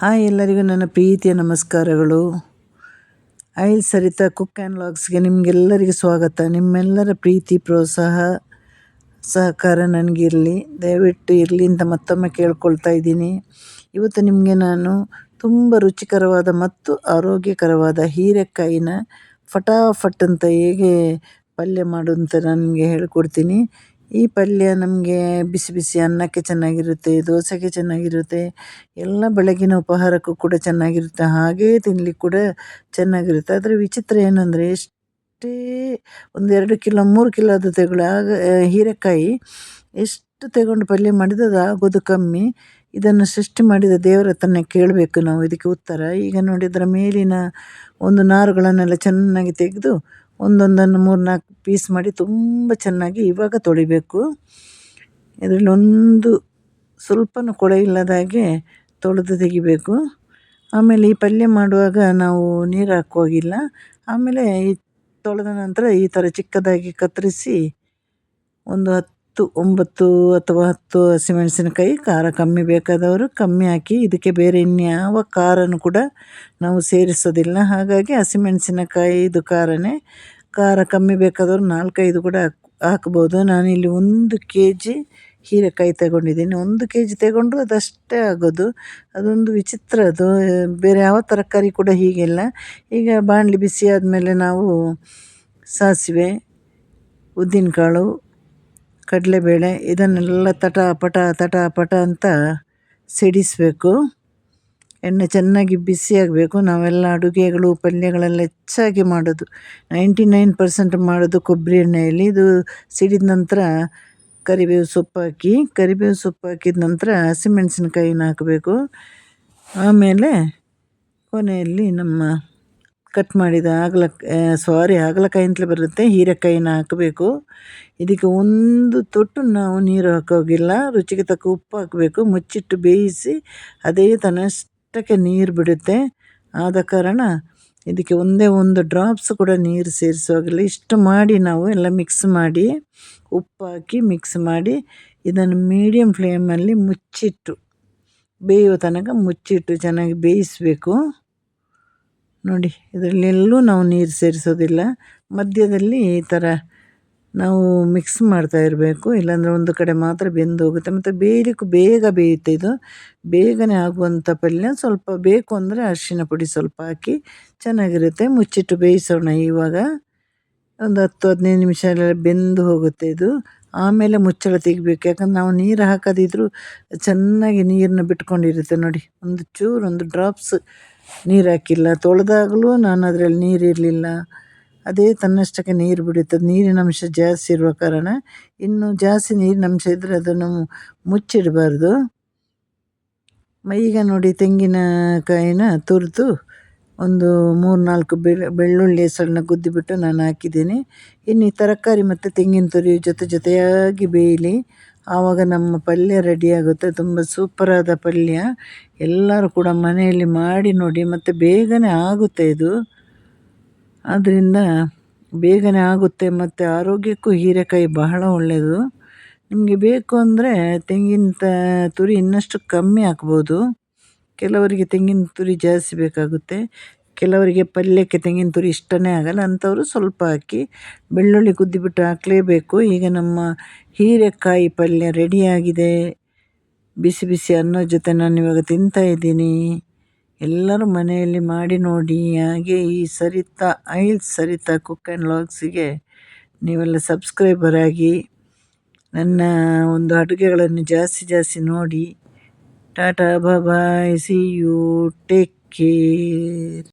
Hi ಎಲ್ಲರಿಗೂ ನನ್ನ ಪ್ರೀತಿಯ ನಮಸ್ಕಾರಗಳು. ಐಲ್ ಸರಿತಾ ಕುಕ್ ಆ್ಯಂಡ್ ಲಾಗ್ಸ್ಗೆ ನಿಮಗೆಲ್ಲರಿಗೂ ಸ್ವಾಗತ. ನಿಮ್ಮೆಲ್ಲರ ಪ್ರೀತಿ, ಪ್ರೋತ್ಸಾಹ, ಸಹಕಾರ ನನಗಿರಲಿ ದಯವಿಟ್ಟು ಇರಲಿ ಅಂತ ಮತ್ತೊಮ್ಮೆ ಕೇಳ್ಕೊಳ್ತಾ ಇದ್ದೀನಿ. ಇವತ್ತು ನಿಮಗೆ ನಾನು ತುಂಬ ರುಚಿಕರವಾದ ಮತ್ತು ಆರೋಗ್ಯಕರವಾದ ಹೀರೆಕಾಯಿನ ಫಟಾಫಟ್ ಅಂತ ಹೇಗೆ ಪಲ್ಯ ಮಾಡು ಅಂತ ನಾನು ನಿಮಗೆ ಹೇಳ್ಕೊಡ್ತೀನಿ. ಈ ಪಲ್ಯ ನಮಗೆ ಬಿಸಿ ಬಿಸಿ ಅನ್ನಕ್ಕೆ ಚೆನ್ನಾಗಿರುತ್ತೆ, ದೋಸೆಗೆ ಚೆನ್ನಾಗಿರುತ್ತೆ, ಎಲ್ಲ ಬೆಳಗಿನ ಉಪಹಾರಕ್ಕೂ ಕೂಡ ಚೆನ್ನಾಗಿರುತ್ತೆ, ಹಾಗೇ ತಿನ್ಲಿಕ್ಕೆ ಕೂಡ ಚೆನ್ನಾಗಿರುತ್ತೆ. ಆದರೆ ವಿಚಿತ್ರ ಏನಂದರೆ ಎಷ್ಟೇ ಒಂದೆರಡು ಕಿಲೋ, ಮೂರು ಕಿಲೋ ಅದು ತೆಗೊಳ್ಳಿ. ಆಗ ಹೀರೆಕಾಯಿ ಎಷ್ಟು ತಗೊಂಡು ಪಲ್ಯ ಮಾಡಿದದು ಆಗೋದು ಕಮ್ಮಿ. ಇದನ್ನು ಸೃಷ್ಟಿ ಮಾಡಿದ ದೇವರ ಹತ್ರನೇ ಕೇಳಬೇಕು ನಾವು, ಇದಕ್ಕೆ ಉತ್ತರ. ಈಗ ನೋಡಿದ್ರೆ ಮೇಲಿನ ಒಂದು ನಾರುಗಳನ್ನೆಲ್ಲ ಚೆನ್ನಾಗಿ ತೆಗೆದು ಒಂದೊಂದನ್ನು ಮೂರು ನಾಲ್ಕು ಪೀಸ್ ಮಾಡಿ ತುಂಬ ಚೆನ್ನಾಗಿ ಇವಾಗ ತೊಳಿಬೇಕು. ಇದರಲ್ಲಿ ಒಂದು ಸ್ವಲ್ಪನೂ ಕೊಳೆ ಇಲ್ಲದ ಹಾಗೆ ತೊಳೆದು ತೆಗಿಬೇಕು. ಆಮೇಲೆ ಈ ಪಲ್ಯ ಮಾಡುವಾಗ ನಾವು ನೀರು ಹಾಕುವಾಗಿಲ್ಲ ಆಮೇಲೆ ಈ ತೊಳೆದ ನಂತರ ಈ ಥರ ಚಿಕ್ಕದಾಗಿ ಕತ್ತರಿಸಿ ಒಂದು ಹತ್ತು ಒಂಬತ್ತು ಅಥವಾ ಹತ್ತು ಹಸಿಮೆಣಸಿನಕಾಯಿ, ಖಾರ ಕಮ್ಮಿ ಬೇಕಾದವರು ಕಮ್ಮಿ ಹಾಕಿ, ಇದಕ್ಕೆ ಬೇರೆ ಇನ್ಯಾವ ಖಾರನೂ ಕೂಡ ನಾವು ಸೇರಿಸೋದಿಲ್ಲ. ಹಾಗಾಗಿ ಹಸಿಮೆಣಸಿನಕಾಯಿದು ಖಾರನೇ. ಖಾರ ಕಮ್ಮಿ ಬೇಕಾದವರು ನಾಲ್ಕೈದು ಕೂಡ ಹಾಕ್, ಹಾಕ್ಬೋದು. ನಾನಿಲ್ಲಿ ಒಂದು ಕೆ ಜಿ ಹೀರೆಕಾಯಿ ತಗೊಂಡಿದ್ದೀನಿ. ಒಂದು ಕೆ ಜಿ ತಗೊಂಡ್ರು ಅದಷ್ಟೇ ಆಗೋದು. ಅದೊಂದು ವಿಚಿತ್ರ, ಅದು ಬೇರೆ ಯಾವ ತರಕಾರಿ ಕೂಡ ಹೀಗೆಲ್ಲ. ಈಗ ಬಾಣಲಿ ಬಿಸಿ ಆದಮೇಲೆ ನಾವು ಸಾಸಿವೆ, ಉದ್ದಿನಕಾಳು ಕಡಲೆಬೇಳೆ, ಇದನ್ನೆಲ್ಲ ತಟ ಪಟ ತಟ ಪಟ ಅಂತ ಸಿಡಿಸಬೇಕು. ಎಣ್ಣೆ ಚೆನ್ನಾಗಿ ಬಿಸಿಯಾಗಬೇಕು ನಾವೆಲ್ಲ ಅಡುಗೆಗಳು, ಪಲ್ಯಗಳೆಲ್ಲ ಹೆಚ್ಚಾಗಿ ಮಾಡೋದು. ನೈಂಟಿ ನೈನ್ ಪರ್ಸೆಂಟ್ ಮಾಡೋದು ಕೊಬ್ಬರಿ ಎಣ್ಣೆಯಲ್ಲಿ. ಇದು ಸಿಡಿದ ನಂತರ ಕರಿಬೇವು ಸೊಪ್ಪು ಹಾಕಿ, ಕರಿಬೇವು ಸೊಪ್ಪು ಹಾಕಿದ ನಂತರ ಹಸಿಮೆಣಸಿನ್ಕಾಯಿನ ಹಾಕಬೇಕು. ಆಮೇಲೆ ಕೊನೆಯಲ್ಲಿ ನಮ್ಮ ಕಟ್ ಮಾಡಿದ ಆಗಲ ಸಾರಿ ಹಾಗಲಕಾಯಿ ಅಂತಲೇ ಬರುತ್ತೆ. ಹೀರೆಕಾಯಿನ ಹಾಕಬೇಕು. ಇದಕ್ಕೆ ಒಂದು ತೊಟ್ಟು ನಾವು ನೀರು ಹಾಕೋಗಿಲ್ಲ. ರುಚಿಗೆ ತಕ್ಕ ಉಪ್ಪು ಹಾಕಬೇಕು. ಮುಚ್ಚಿಟ್ಟು ಬೇಯಿಸಿ ಅದೇ ತನ್ನಷ್ಟಕ್ಕೆ ನೀರು ಬಿಡುತ್ತೆ. ಆದ ಕಾರಣ ಇದಕ್ಕೆ ಒಂದೇ ಒಂದು ಡ್ರಾಪ್ಸ್ ಕೂಡ ನೀರು ಸೇರಿಸೋಗಿಲ್ಲ ಇಷ್ಟು ಮಾಡಿ ನಾವು ಎಲ್ಲ ಮಿಕ್ಸ್ ಮಾಡಿ, ಉಪ್ಪು ಹಾಕಿ ಮಿಕ್ಸ್ ಮಾಡಿ, ಇದನ್ನು ಮೀಡಿಯಮ್ ಫ್ಲೇಮಲ್ಲಿ ಮುಚ್ಚಿಟ್ಟು, ಬೇಯುವ ತನಕ ಮುಚ್ಚಿಟ್ಟು ಚೆನ್ನಾಗಿ ಬೇಯಿಸಬೇಕು. ನೋಡಿ, ಇದರಲ್ಲೆಲ್ಲೂ ನಾವು ನೀರು ಸೇರಿಸೋದಿಲ್ಲ. ಮಧ್ಯದಲ್ಲಿ ಈ ಥರ ನಾವು ಮಿಕ್ಸ್ ಮಾಡ್ತಾ ಇರಬೇಕು. ಇಲ್ಲಾಂದರೆ ಒಂದು ಕಡೆ ಮಾತ್ರ ಬೆಂದು ಹೋಗುತ್ತೆ. ಮತ್ತು ಬೇಯಲಿಕ್ಕೂ ಬೇಗ ಬೇಯುತ್ತೆ ಇದು. ಬೇಗನೆ ಆಗುವಂಥ ಪಲ್ಯ. ಸ್ವಲ್ಪ ಬೇಕು ಅಂದರೆ ಅರಿಶಿನ ಪುಡಿ ಸ್ವಲ್ಪ ಹಾಕಿ ಚೆನ್ನಾಗಿರುತ್ತೆ. ಮುಚ್ಚಿಟ್ಟು ಬೇಯಿಸೋಣ ಇವಾಗ. ಒಂದು ಹತ್ತು, ಹದಿನೈದು ನಿಮಿಷ ಎಲ್ಲ ಬೆಂದು ಹೋಗುತ್ತೆ ಇದು. ಆಮೇಲೆ ಮುಚ್ಚಳ ತೆಗಿಬೇಕು. ಯಾಕಂದ್ರೆ ನಾವು ನೀರು ಹಾಕೋದಿದ್ರು ಚೆನ್ನಾಗಿ ನೀರನ್ನ ಬಿಟ್ಕೊಂಡಿರುತ್ತೆ ನೋಡಿ. ಒಂದು ಚೂರು, ಒಂದು ಡ್ರಾಪ್ಸ್ ನೀರು ಹಾಕಿಲ್ಲ. ತೊಳೆದಾಗಲೂ ನಾನು ಅದರಲ್ಲಿ ನೀರಿರಲಿಲ್ಲ ಅದೇ ತನ್ನಷ್ಟಕ್ಕೆ ನೀರು ಬಿಡುತ್ತೆ. ನೀರಿನ ಅಂಶ ಜಾಸ್ತಿ ಇರುವ ಕಾರಣ ಇನ್ನೂ ಜಾಸ್ತಿ ನೀರಿನಂಶ ಇದ್ದರೆ ಅದನ್ನು ಮುಚ್ಚಿಡಬಾರ್ದು. ಈಗ ನೋಡಿ ತೆಂಗಿನಕಾಯಿನ ತುರಿದು ಒಂದು ಮೂರು ನಾಲ್ಕು ಬೆಳ್ಳುಳ್ಳಿ ಸಣ್ಣ ಗುದ್ದಿಬಿಟ್ಟು ನಾನು ಹಾಕಿದ್ದೀನಿ. ಇನ್ನು ಈ ತರಕಾರಿ ಮತ್ತು ತೆಂಗಿನ ತುರಿ ಜೊತೆ ಜೊತೆಯಾಗಿ ಬೇಯಲಿ. ಆವಾಗ ನಮ್ಮ ಪಲ್ಯ ರೆಡಿಯಾಗುತ್ತೆ ತುಂಬ ಸೂಪರಾದ ಪಲ್ಯ. ಎಲ್ಲರೂ ಕೂಡ ಮನೆಯಲ್ಲಿ ಮಾಡಿ ನೋಡಿ, ಮತ್ತು ಬೇಗನೆ ಆಗುತ್ತೆ ಇದು. ಆದ್ದರಿಂದ ಬೇಗನೆ ಆಗುತ್ತೆ, ಮತ್ತು ಆರೋಗ್ಯಕ್ಕೂ ಹೀರೆಕಾಯಿ ಬಹಳ ಒಳ್ಳೆಯದು ನಿಮಗೆ ಬೇಕು ಅಂದರೆ ತೆಂಗಿನ ತ, ತುರಿ ಇನ್ನಷ್ಟು ಕಮ್ಮಿ ಹಾಕ್ಬೋದು. ಕೆಲವರಿಗೆ ತೆಂಗಿನ ತುರಿ ಜಾಸ್ತಿ ಬೇಕಾಗುತ್ತೆ. ಕೆಲವರಿಗೆ ಪಲ್ಯಕ್ಕೆ ತೆಂಗಿನ ತುರಿ ಇಷ್ಟನೇ ಆಗಲ್ಲ. ಅಂಥವರು ಸ್ವಲ್ಪ ಹಾಕಿ ಬೆಳ್ಳುಳ್ಳಿ ಕುದ್ದಿಬಿಟ್ಟು ಹಾಕಲೇಬೇಕು. ಈಗ ನಮ್ಮ ಹೀರೆಕಾಯಿ ಪಲ್ಯ ರೆಡಿಯಾಗಿದೆ. ಬಿಸಿ ಬಿಸಿ ಅನ್ನೋ ಜೊತೆ ನಾನು ಇವಾಗ ತಿಂತಾಯಿದ್ದೀನಿ ಎಲ್ಲರೂ ಮನೆಯಲ್ಲಿ ಮಾಡಿ ನೋಡಿ. ಹಾಗೆ ಈ ಸರಿತಾ, ಐಲ್ ಸರಿತಾ ಕುಕ್ ಆ್ಯಂಡ್ ಲಾಗ್ಸಿಗೆ ನೀವೆಲ್ಲ ಸಬ್ಸ್ಕ್ರೈಬರ್ ಆಗಿ ನನ್ನ ಒಂದು ಅಡುಗೆಗಳನ್ನು ಜಾಸ್ತಿ ಜಾಸ್ತಿ ನೋಡಿ. Tata, bye see you take care